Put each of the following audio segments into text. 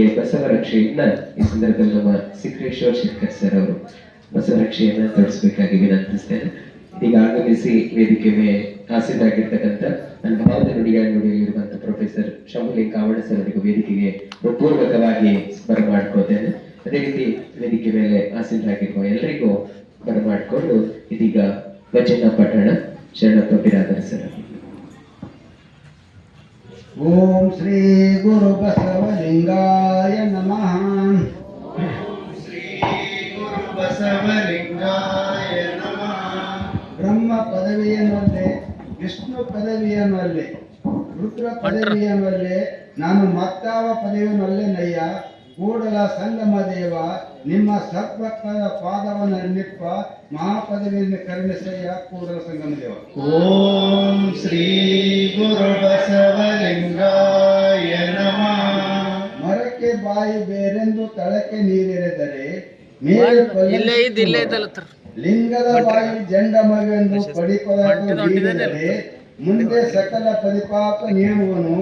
ಅವರಿಗೆ ಬಸವರಕ್ಷೆಯನ್ನ ಈ ಸಂದರ್ಭದಲ್ಲಿ ನಮ್ಮ ಸಿದ್ದೇಶ್ವರ್ ಶೇಖರ್ ಸರ್ ಅವರು ಬಸವರಕ್ಷೆಯನ್ನ ತೊಡಸ್ಬೇಕಾಗಿ ವಿನಂತಿಸ್ತೇನೆ. ಈಗ ಆಗಮಿಸಿ ವೇದಿಕೆ ಮೇಲೆ ಹಾಸಿರಾಗಿರ್ತಕ್ಕಂಥ ನನ್ನ ಭಾವದ ನುಡಿಗಳ ನುಡಿಯಲ್ಲಿರುವಂತಹ ಪ್ರೊಫೆಸರ್ ಶಮುಲಿ ಕಾವಡ ಸರ್ ಅವರಿಗೂ ವೇದಿಕೆಗೆ ಪೂರ್ವಕವಾಗಿ ಬರಮಾಡ್ಕೋತೇನೆ ಅದೇ ರೀತಿ ವೇದಿಕೆ ಮೇಲೆ ಆಸೀನರಾಗಿರುವ ಎಲ್ಲರಿಗೂ ಬರಮಾಡಿಕೊಂಡು ಇದೀಗ ವಚನ ಪಠಣ ಶರಣಪ್ಪ ಬಿರಾದರ್ ಸರ್ ಓಂ ಶ್ರೀ ಗುರು ಬಸವಲಿಂಗಾಯ ನಮಃ ಬ್ರಹ್ಮ ಪದವಿಯನ್ನಲ್ಲಿ ವಿಷ್ಣು ಪದವಿಯನ್ನಲ್ಲಿ ರುದ್ರ ಪದವಿಯನ್ನಲ್ಲಿ ನಾನು ಮತ್ತಾವ ಪದವಿಯನ್ನಲ್ಲಿ ನಯ್ಯ ಕೂಡಲ ಸಂಗಮ ದೇವ ನಿಮ್ಮ ಸತ್ವಕ್ಕದ ಪಾದವನ್ನು ನಿಪ್ಪ ಮಹಾಪದವಿಯನ್ನು ಕರುಣಿಸಯ್ಯ ಕೂಡಲ ಸಂಗಮ ದೇವ. ಓಂ ಶ್ರೀ ಗುರು ಬಸವಲಿಂಗಾಯ ನಮಃ. ಮರಕ್ಕೆ ಬಾಯಿ ಬೇರೆಂದು ತಳಕ್ಕೆ ನೀರೆರೆದರೆ ಇಲ್ಲೇ ಇದ್ದು ಇಲ್ಲೇ ಲಿಂಗದ ಬಾಯಿ ಪಡಿಪದಾರೆ ಮುಂದೆ ಸಕಲ ಪರಿಪಾಪ ನೀಡುವನು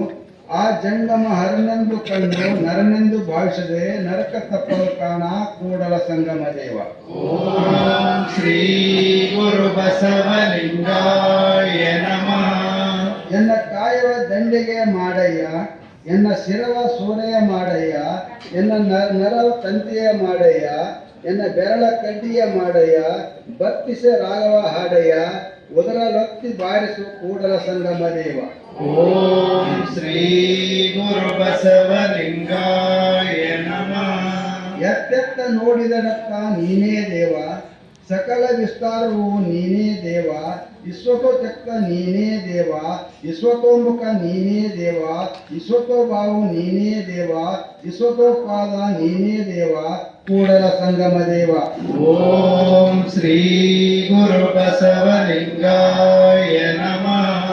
ಆ ಜಂಗಮ ಹರನೆಂದು ಕಂಡು ನರನೆಂದು ಭಾವಿಸದೆ ನರಕ ತಪ್ಪಲು ಕಾಣ ಕೂಡಲ ಸಂಗಮ ದೇವ. ಓಂ ಶ್ರೀ ಗುರು ಬಸವಲಿಂಗಾಯ ನಮಃ. ಎನ್ನ ಕಾಯುವ ದಂಡಿಗೆ ಮಾಡಯ್ಯ ಎನ್ನ ಶಿರವ ಸೂರೆಯ ಮಾಡಯ್ಯ ಎನ್ನ ನ- ನರವ ತಂತಿಯ ಮಾಡಯ್ಯ ಎನ್ನ ಬೆರಳ ಕಡ್ಡಿಯ ಮಾಡಯ್ಯ ಬತ್ತಿಸ ರಾಘವ ಹಾಡಯ್ಯ ಉದರ ಲಕ್ತಿ ಬಾರಿಸು ಕೂಡಲ ಸಂಗಮ ದೇವ ಓಂ ಶ್ರೀ ಗುರು ಬಸವಲಿಂಗಾಯ ನಮಃ. ಎತ್ತೆತ್ತ ನೋಡಿದನಕ್ಕ ನೀನೇ ದೇವ ಸಕಲ ವಿಸ್ತಾರವು ನೀನೇ ದೇವ ವಿಶ್ವತೋಚಕ್ಕ ನೀನೇ ದೇವ ವಿಶ್ವತೋಮುಖ ನೀನೇ ದೇವ ವಿಶ್ವತೋಭಾವು ನೀನೇ ದೇವ ವಿಶ್ವತೋಪಾದ ನೀನೇ ದೇವ ಕೂಡಲ ಸಂಗಮ ದೇವ. ಓಂ ಶ್ರೀ ಗುರು ಬಸವಲಿಂಗಾಯ ನಮಃ.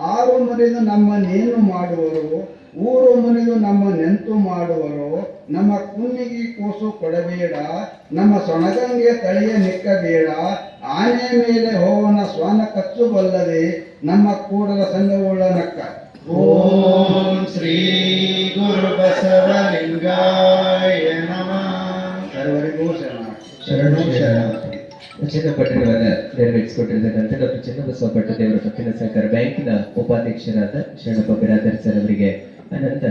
ಆರು ಮುರಿದು ನೇನು ಮಾಡುವರು ಊರು ಮುನಿದು ನಮ್ಮ ನೆಂತು ಮಾಡುವರು ನಮ್ಮ ಕುನ್ನಿಗೆ ಕೂಸು ಕೊಡಬೇಡ ನಮ್ಮ ಸೊಣಗಂಗೆ ತಳಿಯ ನಿಕ್ಕಬೇಡ ಆನೆ ಮೇಲೆ ಹೋವನ ಸ್ವಾನ ಕಚ್ಚು ಬಲ್ಲದೆ ನಮ್ಮ ಕೂಡಲ ಸಂಘವುಳ್ಳ ನಕ್ಕ. ಓಂ ಶ್ರೀ ಗುರು ಬಸವಲಿಂಗಾಯ ನಮಃ. ಸರ್ವರಿಗೂ ಶರಣ. ಶರಣು ಶರಣ. ಉಚಿತ ಪಠಣವನ್ನ ನೆರವೇರಿಸಿಕೊಟ್ಟಿರ್ತಕ್ಕಂಥ ಡಾಕ್ಟರ್ ಚನ್ನಬಸವ ಪಟ್ಟದೇವರ ಪತ್ತಿನ ಸಹಕಾರ ಬ್ಯಾಂಕಿನ ಉಪಾಧ್ಯಕ್ಷರಾದ ಶರಣಪ್ಪ ಬಿರಾದರ್ ಸರ್ ಅವರಿಗೆ ಅನಂತ